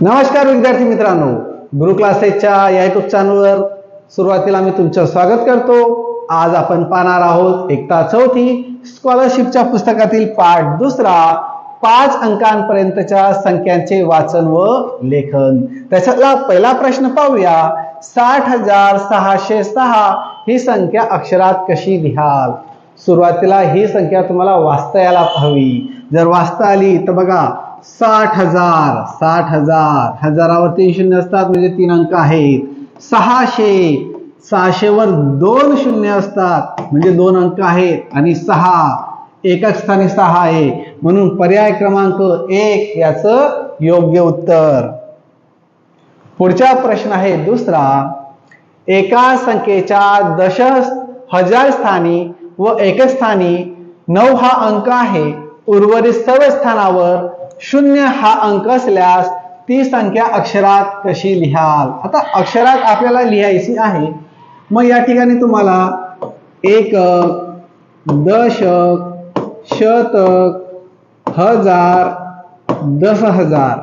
नमस्कार विद्यार्थी मित्रांनो. गुरु क्लासेसच्या या युट्यूब चॅनलवर सुरुवातीला मी तुमचं स्वागत करतो. आज आपण पाहणार आहोत एकता चौथी स्कॉलरशिपच्या पुस्तकातील पाठ दुसरा पाच अंकांपर्यंतच्या संख्यांचे वाचन व लेखन. त्याच्यातला पहिला प्रश्न पाहूया. साठ हजार सहाशे सहा ही संख्या अक्षरात कशी लिहाल? सुरुवातीला ही संख्या तुम्हाला वाचता यायला हवी. जर वाचता आली तर बघा साठ हजार साठ हजार. हजारावर तीन शून्य असतात म्हणजे तीन अंक आहेत. सहाशे सहाशेवर दोन शून्य असतात म्हणजे दोन अंक आहेत. आणि सहा एकक स्थानी सहा आहे. म्हणून पर्याय क्रमांक एक याच योग्य उत्तर. पुढचा प्रश्न आहे दुसरा. एका संख्येच्या दश हजार स्थानी व एकस्थानी नऊ हा अंक आहे. उर्वरित सर्व स्थानावर शून्य हा अंक असल्यास ती संख्या अक्षरात कशी लिहाल? आता अक्षरात आपल्याला लिहायची आहे. मग या ठिकाणी तुम्हाला एकक दशक शतक हजार दस हजार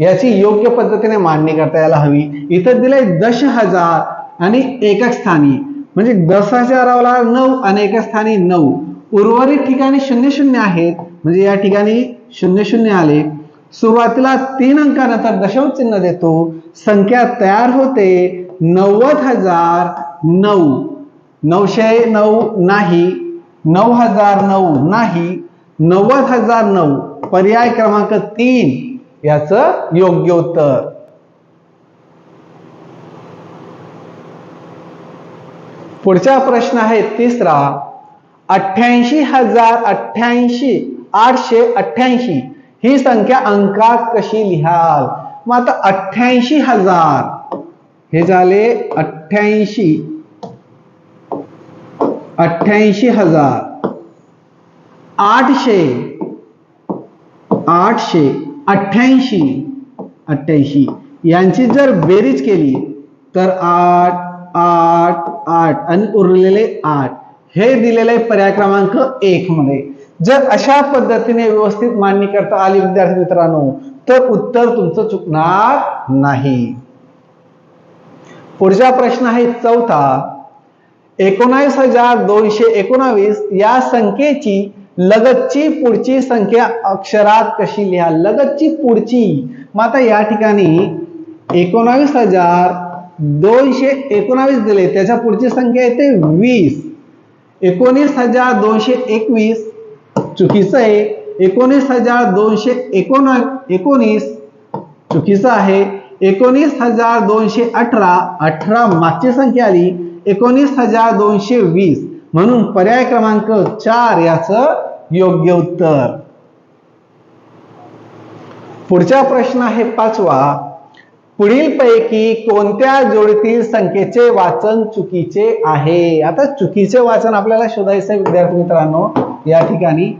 याची योग्य पद्धतीने मांडणी करता यायला हवी. इथं दिलंय दश हजार आणि एकक स्थानी म्हणजे दस हजाराला नऊ आणि एकक स्थानी नऊ. उर्वरित ठिकाणी शून्य शून्य आहेत. म्हणजे या ठिकाणी शून्य शून्य आले. सुरुवातीला तीन अंकानंतर दशांश चिन्ह देतो. संख्या तयार होते. नव्वद हजार नऊ. नऊशे नऊ नाही. नऊ हजार नऊ नाही. नव्वद हजार नऊ. पर्याय क्रमांक तीन याचं योग्य उत्तर. पुढचा प्रश्न आहे तिसरा. अठ्ठ्याऐंशी हजार अठ्ठ्याऐंशी. आठशे अठ्ठ्याऐंशी. ही संख्या अंकात कशी लिहाल? मग आता अठ्ठ्याऐंशी हजार. हे झाले अठ्ठ्याऐंशी. अठ्ठ्याऐंशी हजार. आठशे. आठशे. अठ्ठ्याऐंशी. अठ्ठ्याऐंशी. यांची जर बेरीज केली तर आठ आठ आठ आणि उरलेले आठ. हे दिलेले पर्याय क्रमांक एक मध्ये. जर अशा पद्धतीने व्यवस्थित मांडणी करता आली विद्यार्थी मित्रांनो तर उत्तर तुमचं चुकणार नाही. पुढचा प्रश्न आहे चौथा. एकोणावीस हजार दोनशे एकोणावीस या संख्येची लगतची पुढची संख्या अक्षरात कशी लिहा? लगतची पुढची. मग आता या ठिकाणी एकोणावीस हजार दोनशे एकोणावीस दिले त्याच्या पुढची संख्या येते वीस. एकोणीस हजार दोनशे एकवीस चुकीचं आहे. एकोणीस हजार दोनशे एकोण एकोणीस चुकीचं आहे. एकोणीस हजार दोनशे अठरा अठरा मागची संख्या आली. एकोणीस हजार दोनशे वीस. म्हणून पर्याय क्रमांक चार याचं योग्य उत्तर. पुढचा प्रश्न आहे पाचवा. पुढील पैकी कोणत्या जोडीतील संख्येचे वाचन चुकीचे आहे? आता चुकीचे वाचन आपल्याला शोधायचं आहे विद्यार्थी मित्रांनो या ठिकाणी.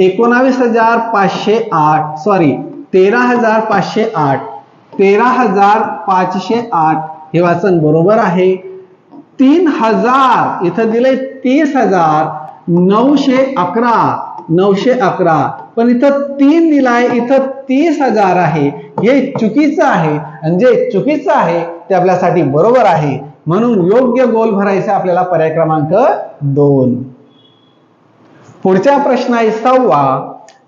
एकोणावीस हजार पाचशे आठ सॉरी तेरा हजार पाचशे आठ तेरा हजार पाचशे आठ हे वाचन बरोबर आहे. तीन हजार इथं दिलंय तीस हजार नऊशे अकरा नऊशे अकरा. पण इथं तीन दिलाय इथं तीस हजार आहे. हे चुकीचं आहे आणि जे चुकीचं आहे ते आपल्यासाठी बरोबर आहे. म्हणून योग्य गोल भरायचा आपल्याला पर्याय क्रमांक दोन. पुढचा प्रश्न आहे सहावा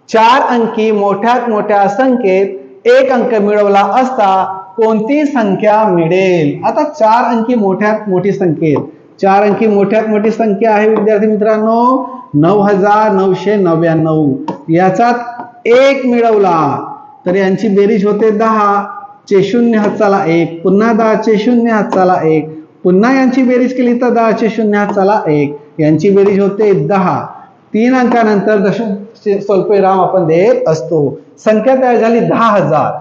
चार अंकी मोठ्यात मोठ्या संख्येत एक अंक मिळवला असता कोणती संख्या मिळेल? आता चार अंकी मोठ्यात मोठी संख्येत. चार अंकी मोठ्यात मोठी संख्या आहे विद्यार्थी मित्रांनो नऊ हजार नऊशे नव्याण्णव. याचात एक मिळवला तर यांची बेरीज होते दहा चे शून्य हाताला एक पुन्हा दहाचे शून्य हाताला एक पुन्हा यांची बेरीज केली तर दहाचे शून्य हाताला एक यांची बेरीज होते दहा. तीन अंकानंतर दश स्वल्पविराम आपण देत असतो. संख्या तयार झाली दहा हजार.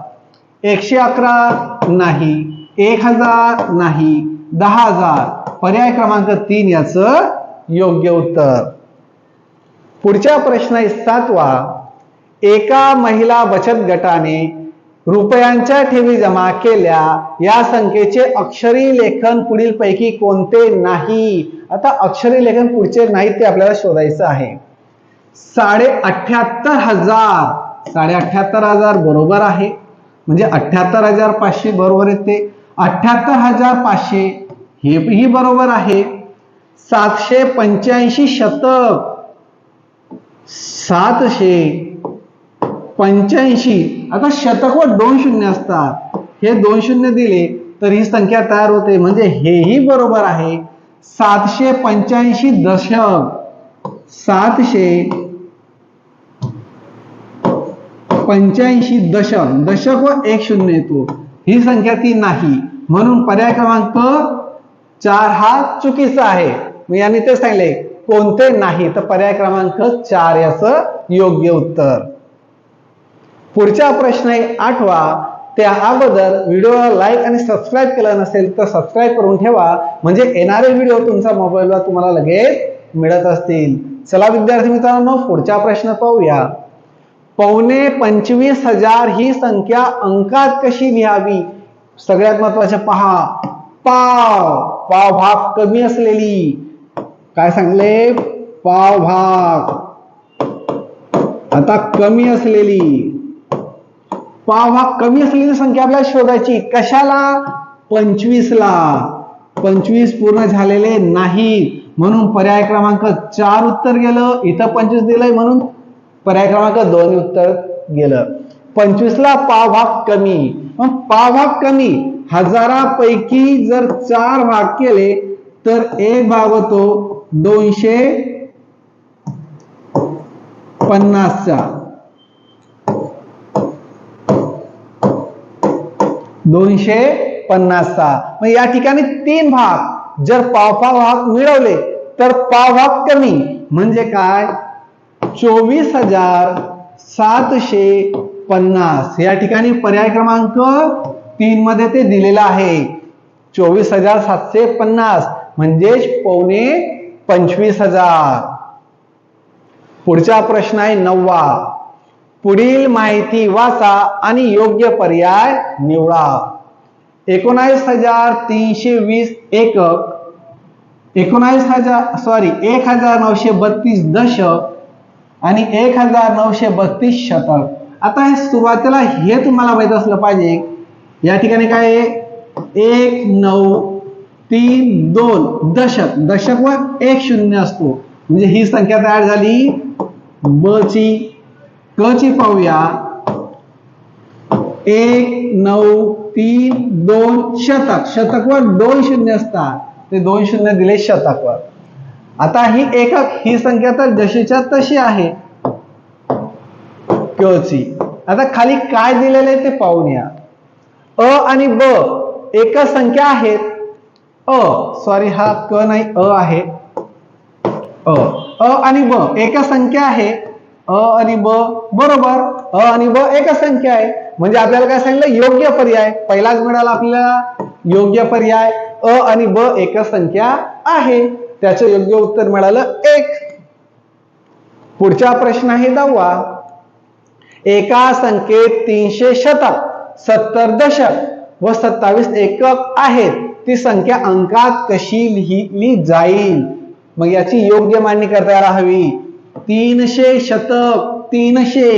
एकशे अकरा नाही. एक हजार नाही. दहा हजार. पर्याय क्रमांक तीन याचं योग्य उत्तर. पुढचा प्रश्न आहे सातवा. एका महिला बचत गटाने रुपयांच्या ठेवी जमा केल्या. या संख्येचे अक्षरी लेखन पुढील पैकी कोणते नाही? आता अक्षरी लेखन पुढचे नाही ते आपल्याला शोधायचं आहे. साडे अठ्याहत्तर हजार. साडे अठ्याहत्तर हजार बरोबर आहे. म्हणजे अठ्याहत्तर हजार पाचशे बरोबर येते अठ्याहत्तर हजार पाचशे हे ही बरोबर आहे. सातशे पंच्याऐंशी शतक. सातशे पंच्याऐंशी. आता शतक व दोन शून्य असतात. हे दोन शून्य दिले तर ही संख्या तयार होते. म्हणजे हेही बरोबर आहे. सातशे पंच्याऐंशी दशक. सातशे पंच्याऐंशी दशक. दशक व एक शून्य येतो. ही संख्या ती नाही. म्हणून पर्याय क्रमांक चार हा चुकीचा आहे. मी यांनी ते सांगले कोणते नाही? तर पर्याय क्रमांक चार याचं योग्य उत्तर. पुढचा प्रश्न आहे आठवा त्या अगोदर व्हिडिओला लाईक आणि सबस्क्राईब केला नसेल तर सबस्क्राईब करून ठेवा. म्हणजे येणारे व्हिडिओ तुमच्या मोबाईलवर तुम्हाला लगेच मिळत असतील. चला विद्यार्थी मित्रांनो पुढचा प्रश्न पाहूया. पावणे पंचवीस हजार ही संख्या अंकात कशी लिहावी? सगळ्यात महत्त्वाचे पहा. पाव. पाव भाग कमी असलेली. काय सांगले? पाव भाग आता कमी असलेली. पाव भाग कमी असलेली संख्या आपल्याला शोधायची. कशाला? पंचवीसला. पंचवीस पूर्ण झालेले नाही. म्हणून पर्याय क्रमांक चार उत्तर गेलं. इथं पंचवीस दिलंय म्हणून पर्याय क्रमांक दोन उत्तर गेलं. पंचवीसला पाव भाग कमी. मग पाव भाग कमी. हजारापैकी जर चार भाग केले तर एक भाग होतो दोनशे पन्नासचा. दोनशे पन्नासचा. मग या ठिकाणी तीन भाग. जर पाव पाव भाग मिळवले तर पाव भाग कमी. म्हणजे काय? चोवीस हजार सातशे पन्नास. या ठिकाणी पर्याय क्रमांक तीन मध्ये ते दिलेलं आहे. चोवीस हजार सातशे पन्नास. म्हणजेच पावणे पंचवीस हजार. पुढचा प्रश्न आहे नववा. पुढील माहिती वाचा आणि योग्य पर्याय निवडा. एकोणावीस हजार तीनशे वीस एकक एकोणावीस हजार सॉरी एक हजार नऊशे बत्तीस दशक आणि एक हजार नऊशे बत्तीस शतक. आता हे सुरुवातीला हे तुम्हाला माहीत असलं पाहिजे. या ठिकाणी काय आहे? एक नऊ तीन दोन दशक. दशक व एक शून्य असतो. म्हणजे ही संख्या तयार झाली. ब ची क ची पाहूया. एक नऊ तीन दोन शतक. शतकवर दोन शून्य असतात. ते दोन शून्य दिले शतकवर. आता ही एकक ही संख्या तर जशीच्या तशी आहे. क ची आता खाली काय दिलेलं आहे ते पाहून या. अ आणि ब एकच संख्या आहेत. अ सॉरी हा क नाही अ आहे. अ. अ आणि ब एकच संख्या आहे. अ आणि ब बरोबर. अ आणि ब एकच संख्या आहे. म्हणजे आपल्याला काय सांगितलं? योग्य पर्याय. पहिलाच मिळाला आपल्याला योग्य पर्याय. अ आणि ब एकच संख्या आहे. त्याचं योग्य उत्तर मिळालं एक. पुढचा प्रश्न आहे दहावा. एका संख्येत तीनशे शतक सत्तर दशक व सत्तावीस एकक आहेत. ती संख्या अंकात कशी लिहिली जाईल? मग याची योग्य मांडणी करता यायला हवी. तीनशे शतक तीनशे.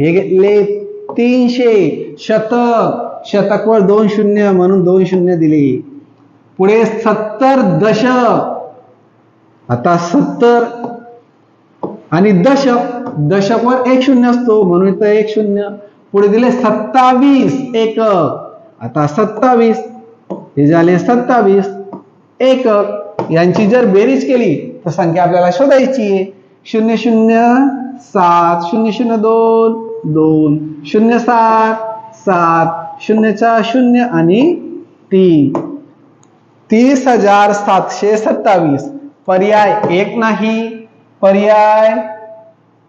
हे घेतले तीनशे शतक. शतक वर दोन शून्य म्हणून दोन शून्य दिले. पुढे सत्तर दशक. आता सत्तर आणि दशक. दशक वर एक शून्य असतो म्हणून इथं एक शून्य. पुढे दिले सत्तावीस एकक. आता सत्तावीस. हे झाले सत्तावीस एकक. यांची जर बेरीज केली तर संख्या आपल्याला शोधायची आहे. शून्य शून्य सात शून्य शून्य दोन दोन शून्य सात सात शून्यचा शून्य आणि तीन. तीस हजार सातशे सत्तावीस. पर्याय एक नाही पर्याय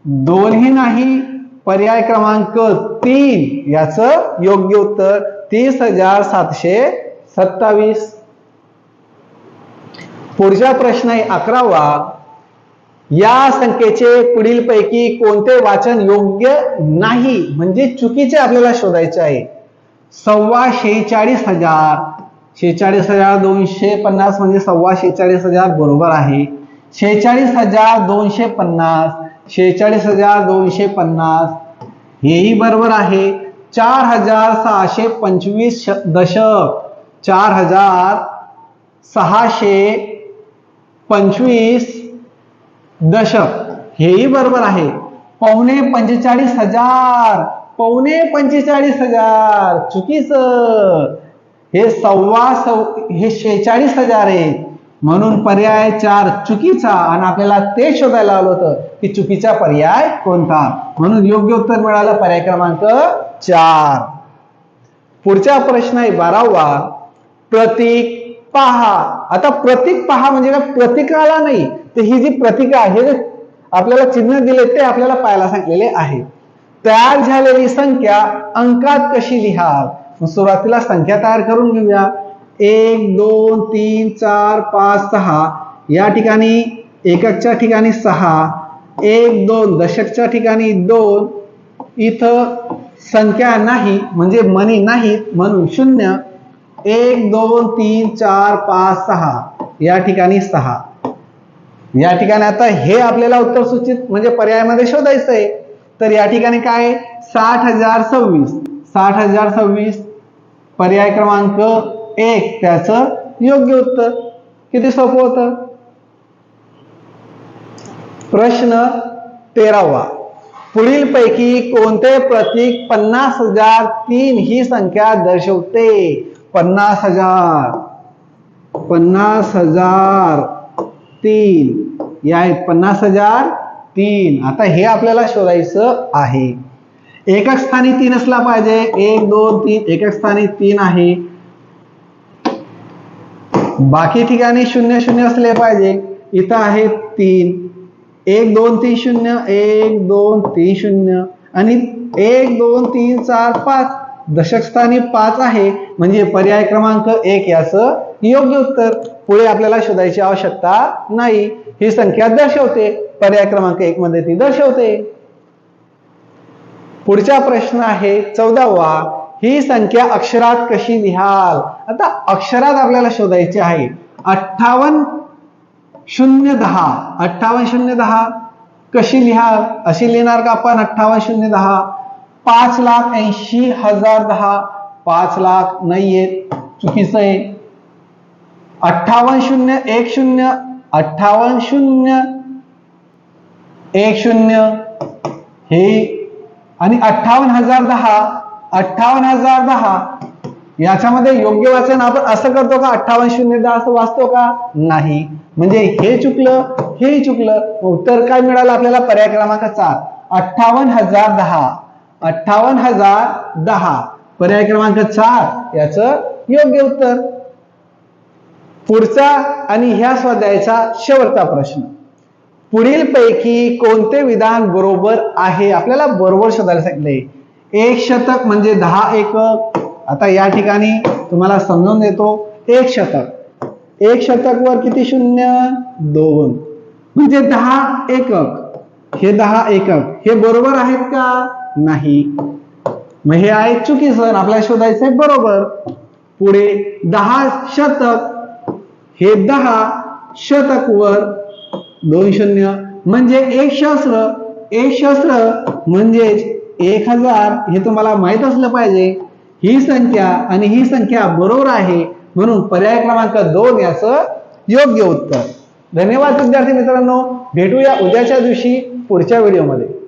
दोनही नाही पर्याय क्रमांक तीन याचं योग्य उत्तर तीस हजार सातशे सत्तावीस. पुढचा प्रश्न आहे अकरावा. या संख्येचे पुढील पैकी कोणते वाचन योग्य नाही म्हणजे चुकीचे आपल्याला शोधायचे आहे. सव्वा शेहेचाळीस हजार. शेहेचाळीस हजार दोनशे पन्नास म्हणजे सव्वा शेहेचाळीस हजार बरोबर आहे. शेहेचाळीस हजार दोनशे पन्नास. शेहेचाळीस हजार दोनशे पन्नास. हेही बरोबर आहे. चार हजार सहाशे पंचवीस श- दशक. चार हजार सहाशे पंचवीस दशक. हेही बरोबर आहे. पावणे पंचेचाळीस हजार. पावणे पंचेचाळीस हजार. चुकीचं. हे सव्वा सव हे शेहेचाळीस हजार आहे. म्हणून पर्याय चार चुकीचा आणि आपल्याला ते शोधायला आलं होतं की चुकीचा पर्याय कोणता? म्हणून योग्य उत्तर मिळालं पर्याय क्रमांक चार. पुढचा प्रश्न आहे बारावा. प्रतीक पहा. आता प्रतीक पहा म्हणजे काय? प्रतीकाला नाही. तर ही जी प्रतीक आहे जे आपल्याला चिन्ह दिले ते आपल्याला पाहायला सांगलेले आहे. तयार झालेली संख्या अंकात कशी लिहाल? सुरुवातीला संख्या तयार करून घेऊया. एक दोन तीन चार पाच सहा. या ठिकाणी एककच्या ठिकाणी सहा. एक दोन. दशकच्या ठिकाणी दोन. इथं संख्या नाही म्हणजे मनी नाहीत म्हणून शून्य. एक दोन तीन चार पाच सहा. या ठिकाणी सहा. या ठिकाणी आता हे आपल्याला उत्तर सूचित म्हणजे पर्यायामध्ये शोधायचं आहे तर या ठिकाणी काय? साठ हजार सव्वीस. साठ हजार सव्वीस पर्याय क्रमांक एक. त्याचं योग्य उत्तर. किती सोपं होतं? प्रश्न तेरावा. पुढील पैकी कोणते प्रतीक पन्नास हजार तीन ही संख्या दर्शवते? पन्नास हजार. पन्नास हजार. तीन. या आहेत पन्नास हजार तीन. आता हे आपल्याला शोधायचं आहे. एकच स्थानी तीन असला पाहिजे. एक दोन तीन. एकक स्थानी तीन आहे. बाकी ठिकाणी शून्य शून्य असले पाहिजे. इथं आहे तीन. एक दोन तीन शून्य. एक दोन तीन शून्य. आणि एक दोन तीन चार पाच. दशकस्थानी पाच आहे. म्हणजे पर्याय क्रमांक एक याचं योग्य उत्तर. पुढे आपल्याला शोधायची आवश्यकता नाही. ही संख्या दर्शवते. पर्याय क्रमांक एक मध्ये ती दर्शवते. पुढचा प्रश्न आहे चौदावा. ही संख्या अक्षरात कशी लिहाल? आता अक्षरात आपल्याला शोधायची आहे. अठ्ठावन्न शून्य दहा. अठ्ठावन्न शून्य दहा कशी लिहाल? अशी लिहिणार का आपण? अठ्ठावन्न शून्य दहा. पाच लाख ऐंशी हजार दहा पाच लाख नाहीयेत चुकीचं आहे. अठ्ठावन्न शून्य एक शून्य अठ्ठावन्न शून्य एक शून्य हे. आणि अठ्ठावन्न हजार दहा अठ्ठावन्न हजार दहा. याच्यामध्ये योग्य वाचन आपण असं करतो का अठ्ठावन्न शून्य दहा असं वाचतो का? नाही. म्हणजे हे चुकलं हे चुकलं. उत्तर काय मिळालं आपल्याला? पर्याय क्रमांक चार. अठ्ठावन्न हजार दहा. अठ्ठावन्न हजार दहा. पर्याय क्रमांक चार याचं योग्य उत्तर. पुढचा आणि ह्या स्वाध्यायाचा शेवटचा प्रश्न. पुढील पैकी कोणते विधान बरोबर आहे? आपल्याला बरोबर शोधायला सांगितले. एक शतक म्हणजे दहा एकक. आता या ठिकाणी तुम्हाला समजून देतो. एक शतक. एक शतक वर किती शून्य? दोन. म्हणजे दहा एकक. हे दहा एकक. हे बरोबर आहेत का? नाही. मग हे आहे चुकीचं सर आपल्याला शोधायचंय बरोबर. पुढे दहा शतक. हे दहा शतक वर दोन शून्य म्हणजे एक शस्त्र. एक शस्त्र म्हणजेच एक हजार. हे तुम्हाला माहीत असलं पाहिजे. ही संख्या आणि ही संख्या बरोबर आहे. म्हणून पर्याय क्रमांक दोन याचं योग्य उत्तर. धन्यवाद विद्यार्थी मित्रांनो. भेटूया उद्याच्या दिवशी पुढच्या व्हिडिओमध्ये.